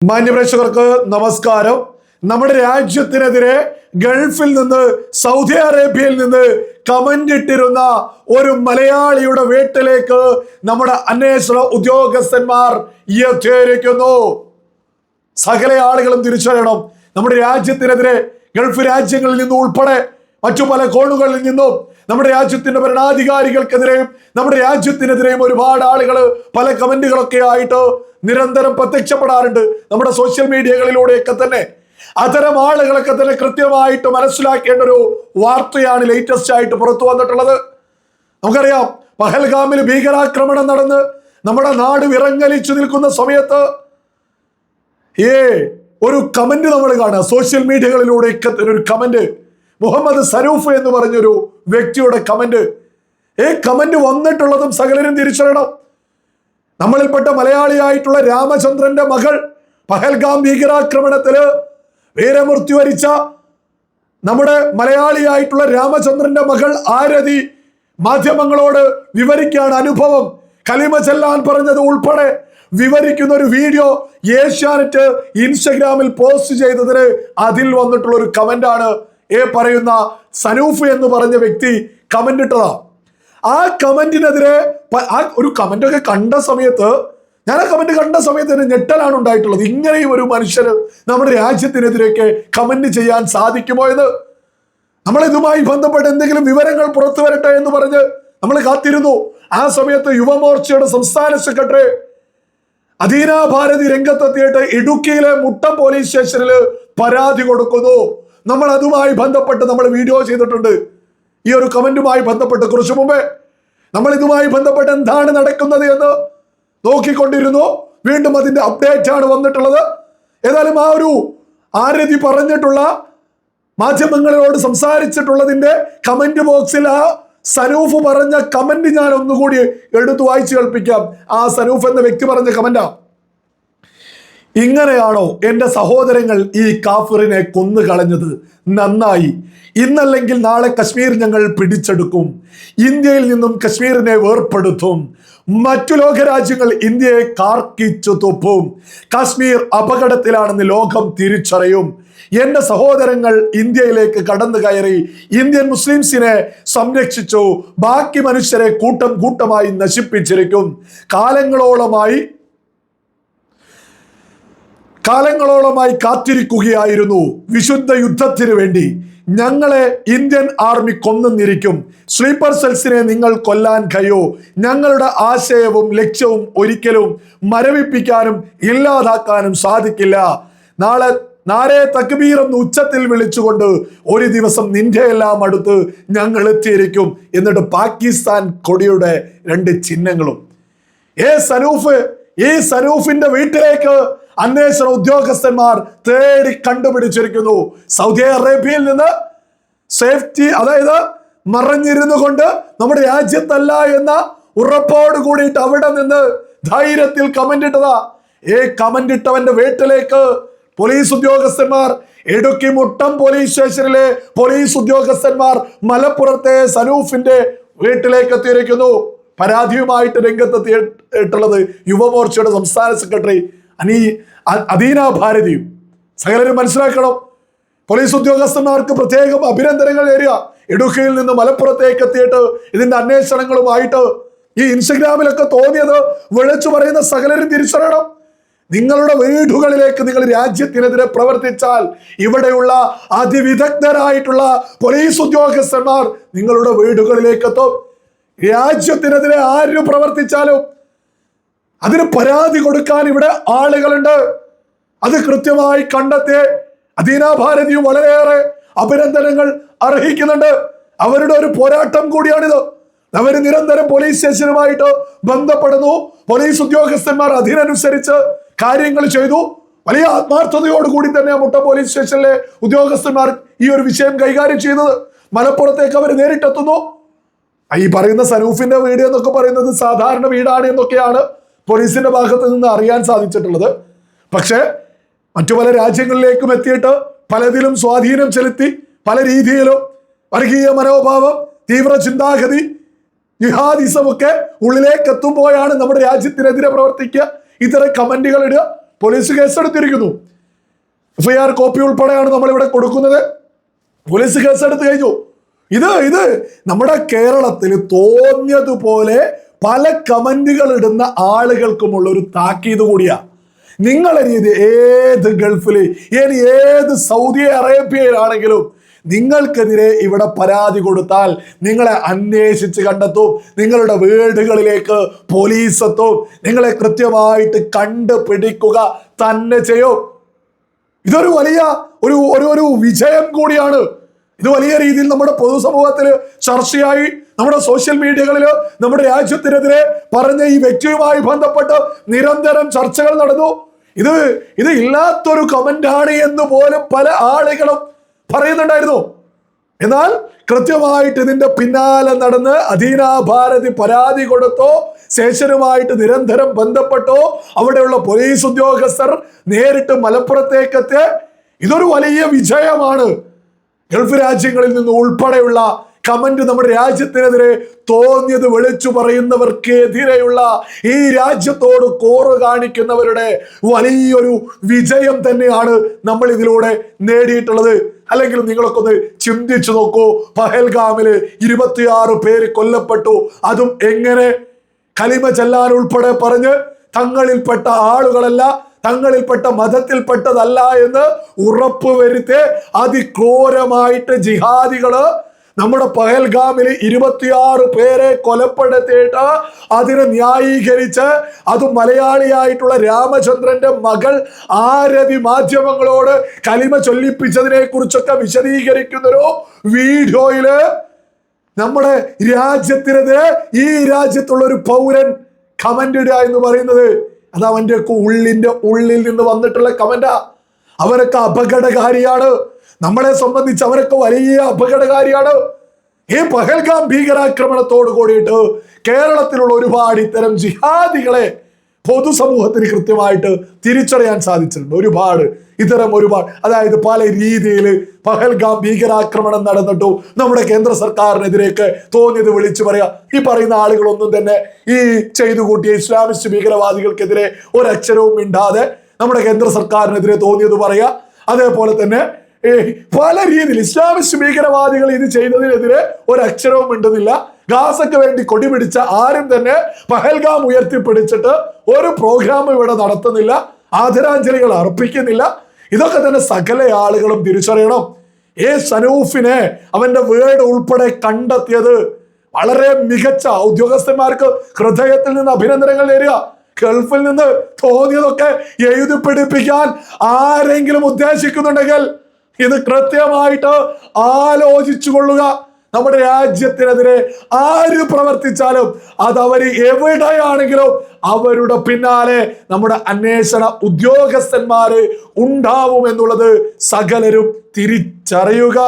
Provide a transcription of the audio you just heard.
മാന്യപ്രേക്ഷകർക്ക് നമസ്കാരം. നമ്മുടെ രാജ്യത്തിനെതിരെ ഗൾഫിൽ നിന്ന് സൗദി അറേബ്യയിൽ നിന്ന് കമന്റ് ഇട്ടിരുന്ന ഒരു മലയാളിയുടെ വീട്ടിലേക്ക് നമ്മുടെ അന്വേഷണ ഉദ്യോഗസ്ഥന്മാർ എത്തിയിരിക്കുന്നു. സകല ആളുകളും തിരിച്ചറിയണം. നമ്മുടെ രാജ്യത്തിനെതിരെ ഗൾഫ് രാജ്യങ്ങളിൽ നിന്നും ഉൾപ്പെടെ മറ്റു പല കോണുകളിൽ നിന്നും നമ്മുടെ രാജ്യത്തിന്റെ ഭരണാധികാരികൾക്കെതിരെയും നമ്മുടെ രാജ്യത്തിനെതിരെയും ഒരുപാട് ആളുകൾ പല കമന്റുകളൊക്കെ ആയിട്ട് നിരന്തരം പ്രത്യക്ഷപ്പെടാറുണ്ട് നമ്മുടെ സോഷ്യൽ മീഡിയകളിലൂടെയൊക്കെ തന്നെ. അത്തരം ആളുകളൊക്കെ തന്നെ കൃത്യമായിട്ട് മനസ്സിലാക്കേണ്ട ഒരു വാർത്തയാണ് ലേറ്റസ്റ്റ് ആയിട്ട് പുറത്തു വന്നിട്ടുള്ളത്. നമുക്കറിയാം പഹൽഗാമിൽ ഭീകരാക്രമണം നടന്ന് നമ്മുടെ നാട് വിറങ്ങലിച്ചു നിൽക്കുന്ന സമയത്ത് ഏ ഒരു കമന്റ് നമ്മൾ കാണുക. സോഷ്യൽ മീഡിയകളിലൂടെ ഒരു കമന്റ് മുഹമ്മദ് സരൂഫ് എന്ന് പറഞ്ഞൊരു വ്യക്തിയുടെ കമന്റ് ഏ കമന്റ് വന്നിട്ടുള്ളതും സകലരും തിരിച്ചറിയണം. നമ്മളിൽപ്പെട്ട മലയാളിയായിട്ടുള്ള രാമചന്ദ്രന്റെ മകൾ പഹൽഗാം ഭീകരാക്രമണത്തിൽ വീരമൃത്യു വരിച്ച നമ്മുടെ മലയാളിയായിട്ടുള്ള രാമചന്ദ്രന്റെ മകൾ ആരതി മാധ്യമങ്ങളോട് വിവരിക്കുകയാണ് അനുഭവം. കലിമ ചെല്ലാൻ പറഞ്ഞത് ഉൾപ്പെടെ വിവരിക്കുന്ന ഒരു വീഡിയോ ഏഷ്യാനെറ്റ് ഇൻസ്റ്റഗ്രാമിൽ പോസ്റ്റ് ചെയ്തതിന് അതിൽ വന്നിട്ടുള്ള ഒരു കമന്റാണ്. ഏ പറയുന്ന സനൂഫ് എന്ന് പറഞ്ഞ വ്യക്തി കമന്റ് ഇട്ടതാ ആ കമന്റിനെതിരെ ആ ഒരു കമന്റ് ഒക്കെ കണ്ട സമയത്ത് ഞാൻ ആ കമന്റ് കണ്ട സമയത്ത് തന്നെ ഞെട്ടലാണ് ഉണ്ടായിട്ടുള്ളത്. ഇങ്ങനെയും ഒരു മനുഷ്യന് നമ്മുടെ രാജ്യത്തിനെതിരെയൊക്കെ കമന്റ് ചെയ്യാൻ സാധിക്കുമോ എന്ന്? നമ്മൾ ഇതുമായി ബന്ധപ്പെട്ട് എന്തെങ്കിലും വിവരങ്ങൾ പുറത്തു വരട്ടെ എന്ന് പറഞ്ഞ് നമ്മൾ കാത്തിരുന്നു. ആ സമയത്ത് യുവമോർച്ചയുടെ സംസ്ഥാന സെക്രട്ടറി അധീന ഭാരതി രംഗത്തെത്തിയിട്ട് ഇടുക്കിയിലെ മുട്ടം പോലീസ് സ്റ്റേഷനിൽ പരാതി കൊടുക്കുന്നു. നമ്മൾ അതുമായി ബന്ധപ്പെട്ട് നമ്മൾ വീഡിയോ ചെയ്തിട്ടുണ്ട്. ഈ ഒരു കമന്റുമായി ബന്ധപ്പെട്ട് കുറച്ചു മുമ്പേ നമ്മൾ ഇതുമായി ബന്ധപ്പെട്ട് എന്താണ് നടക്കുന്നത് എന്ന് നോക്കിക്കൊണ്ടിരുന്നു. വീണ്ടും അതിന്റെ അപ്ഡേറ്റ് ആണ് വന്നിട്ടുള്ളത്. ഏതായാലും ആ ഒരു ആരതി പറഞ്ഞിട്ടുള്ള മാധ്യമങ്ങളോട് സംസാരിച്ചിട്ടുള്ളതിന്റെ കമന്റ് ബോക്സിൽ ആ സനൂഫ് പറഞ്ഞ കമന്റ് ഞാൻ ഒന്നുകൂടി എടുത്തു വായിച്ചു കേൾപ്പിക്കാം. ആ സനൂഫ് എന്ന വ്യക്തി പറഞ്ഞ കമന്റാ ഇങ്ങനെയാണോ എന്റെ സഹോദരങ്ങൾ ഈ കാഫിറിനെ കൊന്നു കളഞ്ഞത് നന്നായി. ഇന്നല്ലെങ്കിൽ നാളെ കശ്മീർ ഞങ്ങൾ പിടിച്ചെടുക്കും. ഇന്ത്യയിൽ നിന്നും കശ്മീരിനെ വേർപ്പെടുത്തും. മറ്റു ലോകരാജ്യങ്ങൾ ഇന്ത്യയെ കാർക്കിച്ചു തുപ്പും. കാശ്മീർ അപകടത്തിലാണെന്ന് ലോകം തിരിച്ചറിയും. എന്റെ സഹോദരങ്ങൾ ഇന്ത്യയിലേക്ക് കടന്നു കയറി ഇന്ത്യൻ മുസ്ലിംസിനെ സംരക്ഷിച്ചു. ബാക്കി മനുഷ്യരെ കൂട്ടം കൂട്ടമായി നശിപ്പിച്ചിരിക്കും. കാലങ്ങളോളമായി കാലങ്ങളോളമായി കാത്തിരിക്കുകയായിരുന്നു വിശുദ്ധ യുദ്ധത്തിനു വേണ്ടി. ഞങ്ങളെ ഇന്ത്യൻ ആർമി കൊന്നിരിക്കും സ്ലീപ്പർ സെൽസിനെ നിങ്ങൾ കൊല്ലാൻ കഴിയോ? ഞങ്ങളുടെ ആശയവും ലക്ഷ്യവും ഒരിക്കലും മരവിപ്പിക്കാനും ഇല്ലാതാക്കാനും സാധിക്കില്ല. നാളെ നാരെ തക്ബീർ എന്ന് ഉച്ചത്തിൽ വിളിച്ചുകൊണ്ട് ഒരു ദിവസം നിന്റെ എല്ലാം അടുത്ത് ഞങ്ങൾ എത്തിയിരിക്കും. എന്നിട്ട് പാകിസ്ഥാൻ കൊടിയുടെ രണ്ട് ചിഹ്നങ്ങളും. ഏ സനൂഫ് ഈ സനൂഫിന്റെ വീട്ടിലേക്ക് അന്വേഷണ ഉദ്യോഗസ്ഥന്മാർ തേടി കണ്ടുപിടിച്ചിരിക്കുന്നു. സൗദി അറേബ്യയിൽ നിന്ന് സേഫ്റ്റി അതായത് മറഞ്ഞിരുന്നു കൊണ്ട് നമ്മുടെ രാജ്യത്തല്ല എന്ന ഉറപ്പോട് കൂടിയിട്ട് അവിടെ നിന്ന് ധൈര്യത്തിൽ കമന്റ് ഇട്ടതാ. ഏ കമന്റ് ഇട്ടവന്റെ വീട്ടിലേക്ക് പോലീസ് ഉദ്യോഗസ്ഥന്മാർ ഇടുക്കി മുട്ടം പോലീസ് സ്റ്റേഷനിലെ പോലീസ് ഉദ്യോഗസ്ഥന്മാർ മലപ്പുറത്തെ സനൂഫിന്റെ വീട്ടിലേക്ക് എത്തിയിരിക്കുന്നു. പരാതിയുമായിട്ട് രംഗത്തെത്തിയിട്ടുള്ളത് യുവമോർച്ചയുടെ സംസ്ഥാന സെക്രട്ടറി അനീ അദീന ഭാരതിയും സകലരും മനസ്സിലാക്കണം. പോലീസ് ഉദ്യോഗസ്ഥന്മാർക്ക് പ്രത്യേകം അഭിനന്ദനങ്ങൾ നേരുക. ഇടുക്കിയിൽ നിന്ന് മലപ്പുറത്തേക്ക് എത്തിയിട്ട് ഇതിന്റെ അന്വേഷണങ്ങളുമായിട്ട് ഈ ഇൻസ്റ്റഗ്രാമിലൊക്കെ തോന്നിയത് വിളിച്ചു പറയുന്ന സകലരും തിരിച്ചറിയണം. നിങ്ങളുടെ വീടുകളിലേക്ക് നിങ്ങൾ രാജ്യത്തിനെതിരെ പ്രവർത്തിച്ചാൽ ഇവിടെയുള്ള അതിവിദഗ്ധരായിട്ടുള്ള പോലീസ് ഉദ്യോഗസ്ഥന്മാർ നിങ്ങളുടെ വീടുകളിലേക്ക് എത്തും. രാജ്യത്തിനെതിരെ ആര് പ്രവർത്തിച്ചാലും അതിന് പരാതി കൊടുക്കാൻ ഇവിടെ ആളുകളുണ്ട്. അത് കൃത്യമായി കണ്ടെത്തി അദീന ഭാരതിയും വളരെയേറെ അഭിനന്ദനങ്ങൾ അർഹിക്കുന്നുണ്ട്. അവരുടെ ഒരു പോരാട്ടം കൂടിയാണിത്. അവർ നിരന്തരം പോലീസ് സ്റ്റേഷനുമായിട്ട് ബന്ധപ്പെടുന്നു. പോലീസ് ഉദ്യോഗസ്ഥന്മാർ അതിനനുസരിച്ച് കാര്യങ്ങൾ ചെയ്തു. വലിയ ആത്മാർത്ഥതയോടുകൂടി തന്നെ മുട്ട പോലീസ് സ്റ്റേഷനിലെ ഉദ്യോഗസ്ഥന്മാർ ഈ ഒരു വിഷയം കൈകാര്യം ചെയ്യുന്നത്. മലപ്പുറത്തേക്ക് അവർ നേരിട്ടെത്തുന്നു. ഈ പറയുന്ന സനൂഫിന്റെ വീട് എന്നൊക്കെ പറയുന്നത് സാധാരണ വീടാണ് എന്നൊക്കെയാണ് പോലീസിന്റെ ഭാഗത്ത് നിന്ന് അറിയാൻ സാധിച്ചിട്ടുള്ളത്. പക്ഷേ മറ്റു പല രാജ്യങ്ങളിലേക്കും എത്തിയിട്ട് പലതിലും സ്വാധീനം ചെലുത്തി പല രീതിയിലും വർഗീയ മനോഭാവം തീവ്ര ചിന്താഗതി ജിഹാദിസം ഒക്കെ ഉള്ളിലേക്ക് എത്തുമ്പോഴാണ് നമ്മുടെ രാജ്യത്തിനെതിരെ പ്രവർത്തിക്കുക. ഇത്തരം കമന്റുകൾ ഇടുക. പോലീസ് കേസെടുത്തിരിക്കുന്നു. എഫ് ഐ ആർ കോപ്പി ഉൾപ്പെടെയാണ് നമ്മളിവിടെ കൊടുക്കുന്നത്. പോലീസ് കേസെടുത്ത് കഴിഞ്ഞു. ഇത് ഇത് നമ്മുടെ കേരളത്തിൽ തോന്നിയതുപോലെ പല കമന്റുകൾ ഇടുന്ന ആളുകൾക്കുമുള്ള ഒരു താക്കീത് കൂടിയാ. നിങ്ങളെ രീതി ഏത് ഗൾഫിൽ ഇനി ഏത് സൗദി അറേബ്യയിലാണെങ്കിലും നിങ്ങൾക്കെതിരെ ഇവിടെ പരാതി കൊടുത്താൽ നിങ്ങളെ അന്വേഷിച്ച് കണ്ടെത്തും നിങ്ങളുടെ വീടുകളിലേക്ക് പോലീസ് എത്തും നിങ്ങളെ കൃത്യമായിട്ട് കണ്ടുപിടിക്കുക തന്നെ ചെയ്യും. ഇതൊരു വലിയ ഒരു ഒരു ഒരു വിജയം കൂടിയാണ്. ഇത് വലിയ രീതിയിൽ നമ്മുടെ പൊതുസമൂഹത്തിൽ ചർച്ചയായി. നമ്മുടെ സോഷ്യൽ മീഡിയകളിൽ നമ്മുടെ രാജ്യത്തിനെതിരെ പറഞ്ഞ ഈ വ്യക്തിയുമായി ബന്ധപ്പെട്ട് നിരന്തരം ചർച്ചകൾ നടന്നു. ഇത് ഇത് ഇല്ലാത്തൊരു കമന്റാണ് എന്ന് പോലും പല ആളുകളും പറയുന്നുണ്ടായിരുന്നു. എന്നാൽ കൃത്യമായിട്ട് ഇതിന്റെ പിന്നാലെ നടന്ന് അധീന ഭാരതി പരാതി കൊടുത്തോ ശേഷനുമായിട്ട് നിരന്തരം ബന്ധപ്പെട്ടോ അവിടെയുള്ള പോലീസ് ഉദ്യോഗസ്ഥർ നേരിട്ട് മലപ്പുറത്തേക്കെത്തി ഇതൊരു വലിയ വിജയമാണ്. ഗൾഫ് രാജ്യങ്ങളിൽ നിന്ന് ഉൾപ്പെടെയുള്ള കമന്റ് നമ്മുടെ രാജ്യത്തിനെതിരെ തോന്നിയത് വിളിച്ചു പറയുന്നവർക്കെതിരെയുള്ള ഈ രാജ്യത്തോട് കോറ് കാണിക്കുന്നവരുടെ വലിയൊരു വിജയം തന്നെയാണ് നമ്മൾ ഇതിലൂടെ നേടിയിട്ടുള്ളത്. അല്ലെങ്കിൽ നിങ്ങളൊക്കെ ഒന്ന് ചിന്തിച്ചു നോക്കൂ. പഹൽഗാമിൽ ഇരുപത്തിയാറ് പേര് കൊല്ലപ്പെട്ടു. അതും എങ്ങനെ? കലിമ ചെല്ലാൻ ഉൾപ്പെടെ പറഞ്ഞ് തങ്ങളിൽപ്പെട്ട ആളുകളല്ല തങ്ങളിൽപ്പെട്ട മതത്തിൽപ്പെട്ടതല്ല എന്ന് ഉറപ്പുവരുത്തി അതിക്രൂരമായിട്ട് ജിഹാദികൾ നമ്മുടെ പഹൽഗാമിൽ ഇരുപത്തിയാറ് പേരെ കൊലപ്പെടുത്തിയിട്ട് അതിനെ ന്യായീകരിച്ച് അത് മലയാളിയായിട്ടുള്ള രാമചന്ദ്രന്റെ മകൾ ആരതി മാധ്യമങ്ങളോട് കലിമ ചൊല്ലിപ്പിച്ചതിനെ കുറിച്ചൊക്കെ വിശദീകരിക്കുന്നൊരു വീഡിയോയിൽ നമ്മുടെ രാജ്യത്തിനെതിരെ ഈ രാജ്യത്തുള്ള ഒരു പൗരൻ കമന്റ് ഇടുക എന്ന് പറയുന്നത് അത് അവന്റെ ഉള്ളിന്റെ ഉള്ളിൽ നിന്ന് വന്നിട്ടുള്ള കമന്റാ അവരൊക്കെ അപകടകാരിയാണ്. നമ്മളെ സംബന്ധിച്ച് അവരൊക്കെ വലിയ അപകടകാരിയാണ്. ഈ പഹൽഗാം ഭീകരാക്രമണത്തോട് കൂടിയിട്ട് കേരളത്തിലുള്ള ഒരുപാട് ഇത്തരം ജിഹാദികളെ പൊതുസമൂഹത്തിന് കൃത്യമായിട്ട് തിരിച്ചറിയാൻ സാധിച്ചിട്ടുണ്ട്. ഒരുപാട് ഇത്തരം ഒരുപാട് അതായത് പല രീതിയിൽ പഹൽഗാം ഭീകരാക്രമണം നടന്നിട്ടു നമ്മുടെ കേന്ദ്ര സർക്കാരിനെതിരെയൊക്കെ തോന്നിയത് വിളിച്ചു പറയാ. ഈ പറയുന്ന ആളുകളൊന്നും തന്നെ ഈ ചെയ്തു കൂട്ടിയ ഇസ്ലാമിസ്റ്റ് ഭീകരവാദികൾക്കെതിരെ ഒരക്ഷരവും മിണ്ടാതെ നമ്മുടെ കേന്ദ്ര സർക്കാരിനെതിരെ തോന്നിയത് പറയാ. അതേപോലെ തന്നെ പല രീതിയിൽ ഇസ്ലാമിസ്റ്റ് ഭീകരവാദികൾ ഇത് ചെയ്തതിനെതിരെ ഒരക്ഷരവും മിണ്ടുന്നില്ല. ഗാസക്ക് വേണ്ടി കൊടി പിടിച്ച ആരും തന്നെ പഹൽഗാം ഉയർത്തിപ്പിടിച്ചിട്ട് ഒരു പ്രോഗ്രാം ഇവിടെ നടത്തുന്നില്ല. ആദരാഞ്ജലികൾ അർപ്പിക്കുന്നില്ല. ഇതൊക്കെ തന്നെ സകല ആളുകളും തിരിച്ചറിയണം. ഏ സനൂഫിനെ അവന്റെ വീട് ഉൾപ്പെടെ കണ്ടെത്തിയത് വളരെ മികച്ച ഉദ്യോഗസ്ഥന്മാർക്ക് ഹൃദയത്തിൽ നിന്ന് അഭിനന്ദനങ്ങൾ നേരുക. ഗൾഫിൽ നിന്ന് തോന്നിയതൊക്കെ എഴുതി പിടിപ്പിക്കാൻ ആരെങ്കിലും ഉദ്ദേശിക്കുന്നുണ്ടെങ്കിൽ ഇത് കൃത്യമായിട്ട് ആലോചിച്ചു കൊള്ളുക നമ്മുടെ രാജ്യത്തിനെതിരെ ആര് പ്രവർത്തിച്ചാലും അത് അവർ എവിടെയാണെങ്കിലും അവരുടെ പിന്നാലെ നമ്മുടെ അന്വേഷണ ഉദ്യോഗസ്ഥന്മാര് ഉണ്ടാവും എന്നുള്ളത് സകലരും തിരിച്ചറിയുക.